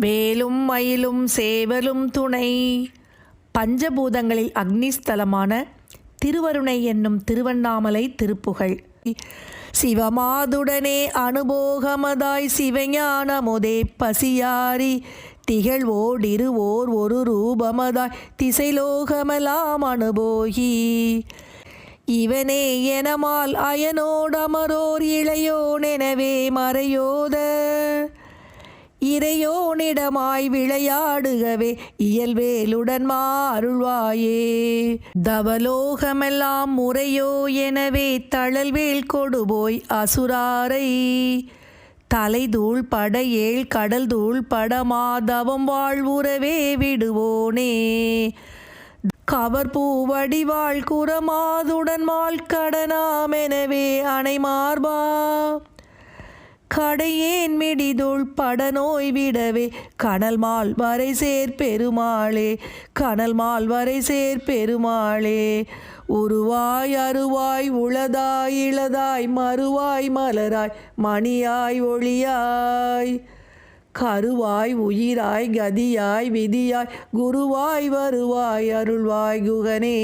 வேலும் மயிலும் சேவலும் துணை. பஞ்சபூதங்களில் அக்னிஸ்தலமான திருவருணை என்னும் திருவண்ணாமலை திருப்புகழ். சிவமாதுடனே அனுபோகமதாய் சிவஞானமுதே பசியாரி திகழ்வோடிருவோர் ஒரு ரூபமதாய் திசைலோகமெல்லாம் அனுபோகி. இவனே எனமால் அயனோடமரோர் இளையோனெனவே மறையோத இறையோனிடமாய் விளையாடுகவே இயல்வேலுடன் மாருள்வாயே தவலோகமெல்லாம் முறையோ எனவே தழல்வேல் கொடுபோய் அசுராரை. தலைதூள் பட ஏழ் கடல் தூள் பட மாதவம் வாழ்வுறவே விடுவோனே. கவர் பூவடிவாள் குரமாதுடன் மால் கடனாமெனவே அணை மார்பா கடையேன் மிடிதுள் படநோய் விடவே. கனல் மால் வரை சேர் பெருமாளே கனல் மால் வரை சேர் பெருமாளே. உருவாய் அருவாய் உளதாய் இளதாய் மறுவாய் மலராய் மணியாய் ஒளியாய். கருவாய் உயிராய் கதியாய் விதியாய் குருவாய் வருவாய் அருள்வாய் குகனே.